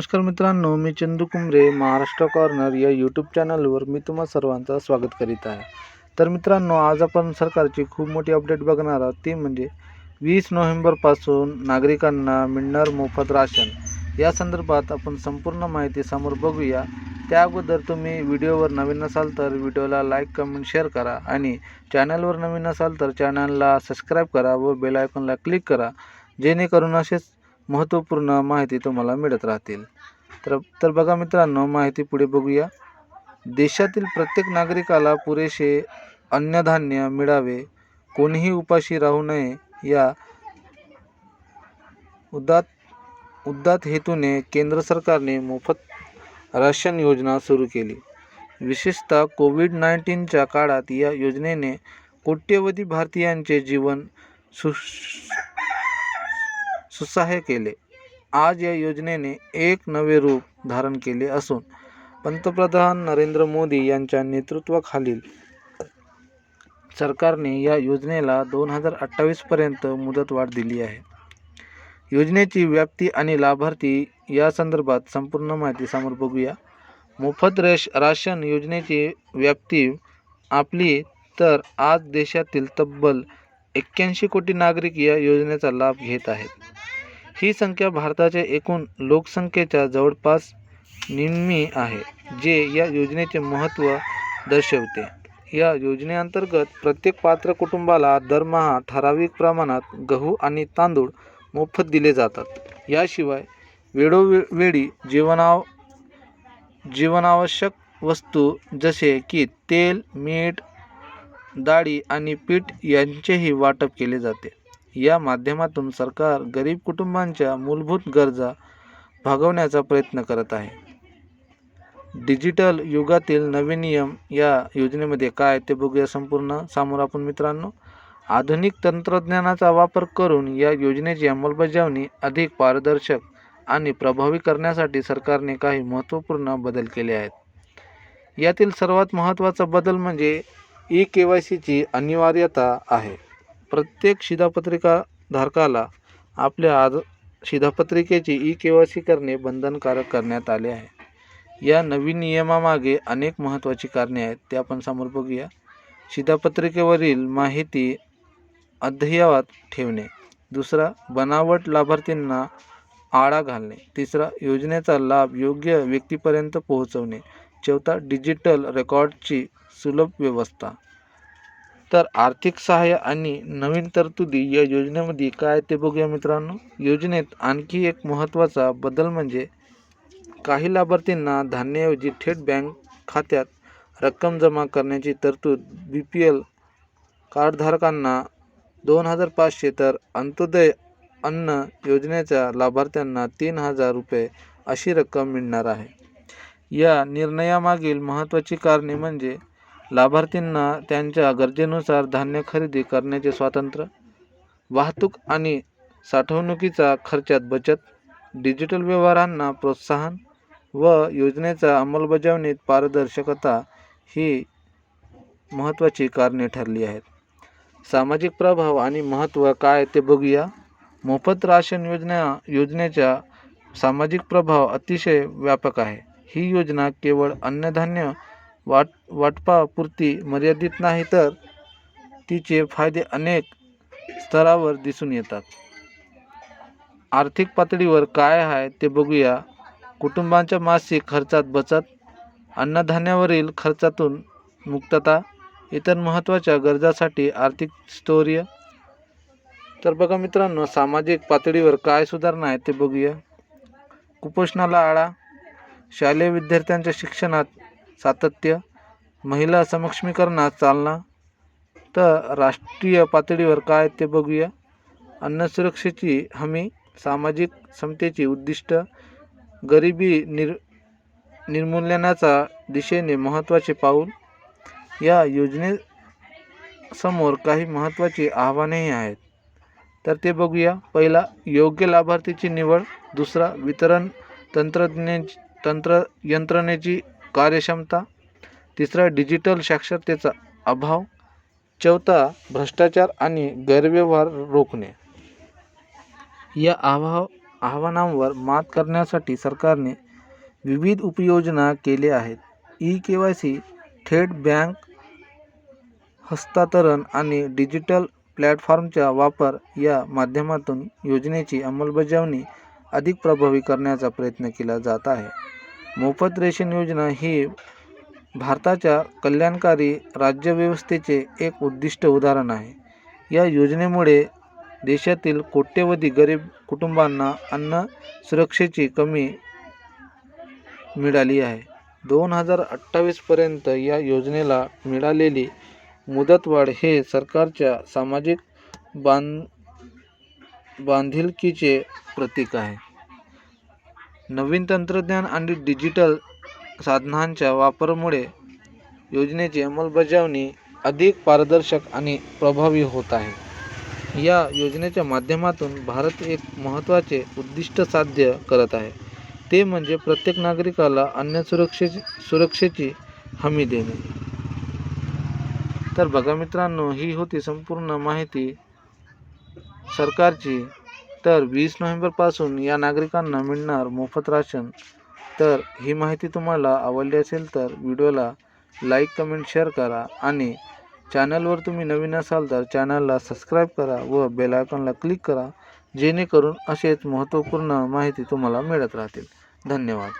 नमस्कार मित्रांनो मी चंदू कुंभरे महाराष्ट्र कॉर्नर या यूट्यूब चॅनलवर मी तुम्हा सर्वांचं स्वागत करीत आहे. तर मित्रांनो आज आपण सरकारची खूप मोठी अपडेट बघणार आहोत. ती म्हणजे वीस नोव्हेंबरपासून नागरिकांना मिळणार मोफत राशन. या संदर्भात आपण संपूर्ण माहिती समोर बघूया. त्या अगोदर तुम्ही व्हिडिओवर नवीन असाल तर व्हिडिओला लाईक कमेंट शेअर करा आणि चॅनलवर नवीन असाल तर चॅनलला सबस्क्राईब करा व बेल आयकॉनला क्लिक करा. जेणेकरून असेच महत्त्वपूर्ण माहिती तुम्हाला मिळत राहतील. तर तर बघा मित्रांनो माहिती पुढे बघूया. देशातील प्रत्येक नागरिकाला पुरेसे अन्नधान्य मिळावे कोणीही उपाशी राहू नये या उदात उद्दात हेतूने केंद्र सरकारने मोफत राशन योजना सुरू केली. विशेषतः कोविड नाईन्टीनच्या काळात या योजनेने कोट्यवधी भारतीयांचे जीवन सु सुसह्य केले. आज या योजनेने एक नवे रूप धारण केले असून पंतप्रधान नरेंद्र मोदी यांच्या नेतृत्वाखालील सरकारने या योजनेला दोन हजार अठ्ठावीसपर्यंत मुदतवाढ दिली आहे. योजनेची व्याप्ती आणि लाभार्थी या संदर्भात संपूर्ण माहिती समोर बघूया. मोफत रेश राशन योजनेची व्याप्ती आपली तर आज देशातील तब्बल एक्क्याऐंशी कोटी नागरिक या योजनेचा लाभ घेत आहेत. ही संख्या भारताच्या एकूण लोकसंख्येच्या जवळपास निम्मी आहे जे या योजनेचे महत्त्व दर्शवते. या योजनेअंतर्गत प्रत्येक पात्र कुटुंबाला दरमहा ठराविक प्रमाणात गहू आणि तांदूळ मोफत दिले जातात. याशिवाय वेळोवेळी जीवनाव जीवनावश्यक वस्तू जसे की तेल मीठ डाळी आणि पीठ यांचेही वाटप केले जाते. या माध्यमातून सरकार गरीब कुटुंबांच्या मूलभूत गरजा भागवण्याचा प्रयत्न करत आहे. डिजिटल युगातील नवीन नियम या योजनेमध्ये काय ते बघूया संपूर्ण समोर आपण मित्रांनो. आधुनिक तंत्रज्ञानाचा वापर करून या योजनेची अंमलबजावणी अधिक पारदर्शक आणि प्रभावी करण्यासाठी सरकारने काही महत्त्वपूर्ण बदल केले आहेत. यातील सर्वात महत्त्वाचा बदल म्हणजे ई के वाय सीची अनिवार्यता आहे. प्रत्येक शिधापत्रिका धारकाला आपल्या आज शिधापत्रिकेची ई के वाय सी करणे बंधनकारक करण्यात आले आहे. या नवीन नियमामागे अनेक महत्त्वाची कारणे आहेत ते आपण समोर बघूया. शिधापत्रिकेवरील माहिती अद्ययावत ठेवणे. दुसरा बनावट लाभार्थींना आळा घालणे. तिसरा योजनेचा लाभ योग्य व्यक्तीपर्यंत पोहोचवणे. चौथा डिजिटल रेकॉर्डची सुलभ व्यवस्था. तर आर्थिक सहाय्य आणि नवीन तरतुदी या योजनेमध्ये काय ते बघूया मित्रांनो. योजनेत आणखी एक महत्त्वाचा बदल म्हणजे काही लाभार्थींना धान्याऐवजी थेट बँक खात्यात रक्कम जमा करण्याची तरतूद. बी पी एल कार्डधारकांना दोन हजार पाचशे तर अंत्योदय अन्न योजनेच्या लाभार्थ्यांना तीन हजार रुपये अशी रक्कम मिळणार आहे. या निर्णयामागील महत्त्वाची कारणे म्हणजे लाभार्थींना त्यांच्या गरजेनुसार धान्य खरेदी करण्याचे स्वातंत्र्य वाहतूक आणि साठवणुकीचा खर्चात बचत डिजिटल व्यवहारांना प्रोत्साहन व योजनेचा अंमलबजावणीत पारदर्शकता ही महत्त्वाची कारणे ठरली आहेत. सामाजिक प्रभाव आणि महत्त्व काय ते बघूया. मोफत राशन योजना योजनेचा सामाजिक प्रभाव अतिशय व्यापक आहे. ही योजना केवळ अन्नधान्य वाट वाटपापुरती मर्यादित नाही तर तिचे फायदे अनेक स्तरावर दिसून येतात. आर्थिक पातळीवर काय आहे ते बघूया. कुटुंबांच्या मासिक खर्चात बचत अन्नधान्यावरील खर्चातून मुक्तता इतर महत्त्वाच्या गरजासाठी आर्थिक स्थौर्य. तर बघा मित्रांनो सामाजिक पातळीवर काय सुधारणा आहे ते बघूया. कुपोषणाला आळा शालेय विद्यार्थ्यांच्या शिक्षणात सातत्य महिला सक्षमीकरणात चालना तर राष्ट्रीय पातळीवर काय ते बघूया. अन्न सुरक्षेची हमी सामाजिक समतेची उद्दिष्ट गरिबी निर निर्मूलनाचा दिशेने महत्त्वाचे पाऊल. या योजनेसमोर काही महत्त्वाची आव्हानेही आहेत. तर ते बघूया. पहिला योग्य लाभार्थीची निवड. दुसरा वितरण तंत्रज्ञ तंत्र यंत्रणेची कार्यक्षमता. तिसरा डिजिटल साक्षरतेचा अभाव. चौथा भ्रष्टाचार आणि गैरव्यवहार रोखणे. या अभाव आव्हानांवर मात करण्यासाठी सरकारने विविध उपयोजना केले आहेत. ई के वाय सी थेट बँक हस्तांतरण आणि डिजिटल प्लॅटफॉर्मचा वापर या माध्यमातून योजनेची अंमलबजावणी अधिक प्रभावी करण्याचा प्रयत्न केला जात आहे. मोफत रेशन योजना ही भारताच्या कल्याणकारी राज्यव्यवस्थेचे एक उद्दिष्ट उदाहरण आहे. या योजनेमुळे देशातील कोट्यवधी गरीब कुटुंबांना अन्न सुरक्षेची कमी मिळाली आहे. दोन हजार अठ्ठावीसपर्यंत या योजनेला मिळालेली मुदतवाढ हे सरकारच्या सामाजिक बांध बांधिलकीचे प्रतीक आहे. नवीन तंत्रज्ञान आणि डिजिटल साधनांच्या वापरामुळे योजनेची अंमलबजावणी अधिक पारदर्शक आणि प्रभावी होत आहे. या योजनेच्या माध्यमातून भारत एक महत्त्वाचे उद्दिष्ट साध्य करत आहे. ते म्हणजे प्रत्येक नागरिकाला अन्न सुरक्षेची सुरक्षेची हमी देणे. तर बघा मित्रांनो ही होती संपूर्ण माहिती सरकारची तर वीस नोव्हेंबरपासून या नागरिकांना मिळणार मोफत राशन. तर ही माहिती तुम्हाला आवडली असेल तर व्हिडिओला लाईक कमेंट शेअर करा आणि चॅनलवर तुम्ही नवीन असाल तर चॅनलला सबस्क्राईब करा व बेल आयकॉनला क्लिक करा जेणेकरून असेच महत्त्वपूर्ण माहिती तुम्हाला मिळत राहतील. धन्यवाद.